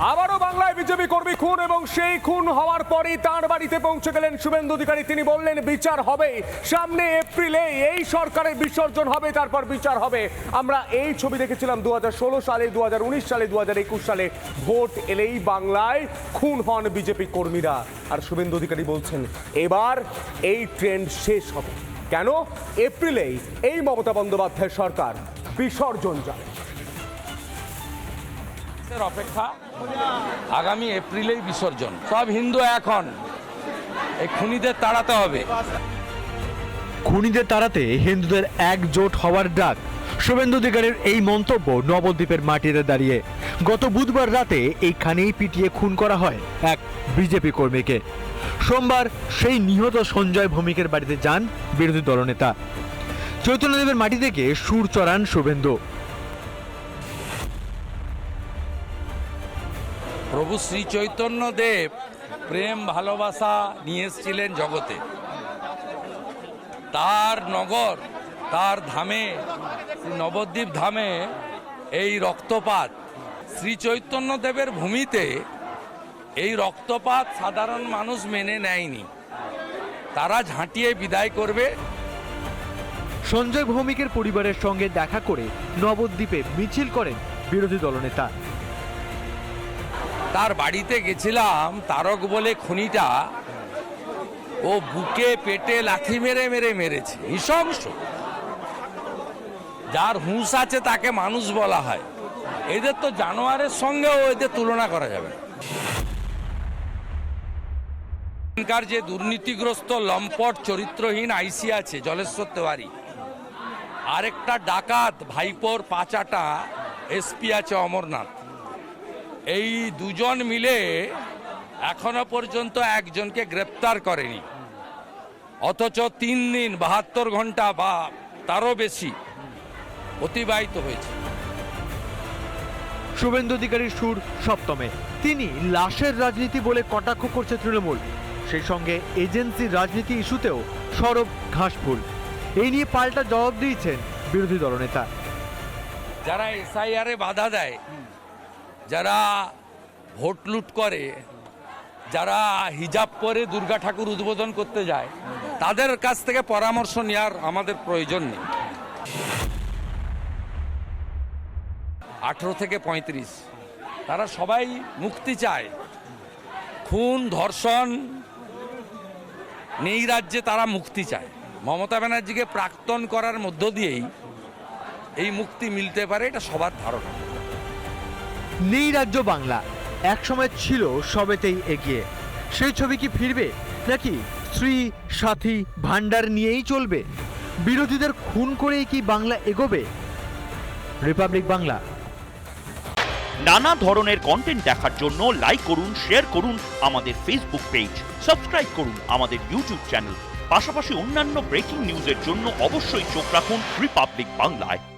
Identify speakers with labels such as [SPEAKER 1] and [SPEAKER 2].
[SPEAKER 1] আবারও বাংলায় বিজেপি কর্মী খুন এবং সেই খুন হওয়ার পরেই তার বাড়িতে পৌঁছে গেলেন শুভেন্দু অধিকারী। তিনি বললেন, বিচার হবে সামনে এপ্রিলে, এই সরকারের বিসর্জন হবে, তারপর বিচার হবে। আমরা এই ছবি দেখেছিলাম দু হাজার ষোলো সালে দু হাজার উনিশ সালে দু হাজার একুশ সালে। ভোট এলেই বাংলায় খুন হন বিজেপি কর্মীরা। আর শুভেন্দু অধিকারী বলছেন, এবার এই ট্রেন্ড শেষ হবে। কেন? এপ্রিলেই এই মমতা বন্দ্যোপাধ্যায় সরকার বিসর্জন যাবে।
[SPEAKER 2] অপেক্ষা। আগামী এপ্রিলেই বিসর্জন। সব হিন্দু এখন। এই খুনিদের তাড়াতে হবে।
[SPEAKER 3] খুনিদের তাড়াতে হিন্দুদের একজোট হওয়ার ডাক। শুভেন্দু অধিকারীর এই মন্তব্য নবদ্বীপের মাটিতে দাঁড়িয়ে। গত বুধবার রাতে এইখানেই পিটিয়ে খুন করা হয় এক বিজেপি কর্মীকে। সোমবার সেই নিহত সঞ্জয় ভৌমিকের বাড়িতে যান বিরোধী দলনেতা। চৈতন্যদেবের মাটি থেকে সুর চড়ান শুভেন্দু।
[SPEAKER 2] প্রভু শ্রী চৈতন্য দেব প্রেম ভালোবাসা নিয়ে এসেছিলেন জগতে। তার নগর, তার ধামে নবদ্বীপ ধামে এই রক্তপাত, শ্রী চৈতন্য দেবের ভূমিতে এই রক্তপাত সাধারণ মানুষ মেনে নেয়নি। তারা ঝাঁটিয়ে বিদায় করবে।
[SPEAKER 3] সঞ্জয় ভৌমিকের পরিবারের সঙ্গে দেখা করে নবদ্বীপে মিছিল করেন বিরোধী দলনেতা।
[SPEAKER 2] তার বাড়িতে গেছিলাম তারক বলে খুনিটা। ও বুকে, পেটে লাথি মেরে মেরে মেরেছে। নৃশংস যার হুঁশ আছে তাকে মানুষ বলা হয়। এদের তো জানোয়ারের সঙ্গেও এদের তুলনা করা যাবে এখানকার যে দুর্নীতিগ্রস্ত, লম্পট, চরিত্রহীন আইসি আছে, জলেশ্বর তেওয়ারি। আরেকটা ডাকাত, ভাইপোর পাচাটা এসপি আছে অমরনাথ। এই দুজন মিলে এখনও পর্যন্ত একজনকে গ্রেপ্তার করেনি। অথচ তিন দিন বাহাত্তর ঘণ্টা বা তারও বেশি অতিবাহিত হয়েছে।
[SPEAKER 3] শুভেন্দু অধিকারীর সুর সপ্তমে। তিনি লাশের রাজনীতি বলে কটাক্ষ করছে তৃণমূল। সেই সঙ্গে এজেন্সির রাজনীতি ইস্যুতেও সরব ঘাসফুল। এই নিয়ে পাল্টা জবাব দিয়েছেন বিরোধী দলনেতা।
[SPEAKER 2] যারা এসআইআরে বাধা দেয় যারা ভোট লুট করে, যারা হিজাব পরে দুর্গা ঠাকুর উদ্বোধন করতে যায়, তাদের কাছ থেকে পরামর্শ নেওয়ার আমাদের প্রয়োজন নেই। আঠেরো থেকে পঁয়ত্রিশ, তারা সবাই মুক্তি চায়। খুন, ধর্ষণ নেই রাজ্যে তারা মুক্তি চায়। মমতা ব্যানার্জিকে প্রাক্তন করার মধ্য দিয়েই এই মুক্তি মিলতে পারে, এটা সবার ধারণা।
[SPEAKER 3] নেই রাজ্য বাংলা। একসময় ছিল সবেতেই এগিয়ে। সেই ছবি কি ফিরবে, নাকি স্ত্রী, সাথী ভান্ডার নিয়েই চলবে? বিরোধীদের খুন করেই কি বাংলা এগোবে? রিপাবলিক বাংলা।
[SPEAKER 4] নানা ধরনের কন্টেন্ট দেখার জন্য লাইক করুন শেয়ার করুন আমাদের ফেসবুক পেজ সাবস্ক্রাইব করুন আমাদের ইউটিউব চ্যানেল পাশাপাশি অন্যান্য ব্রেকিং নিউজের জন্য অবশ্যই চোখ রাখুন রিপাবলিক বাংলায়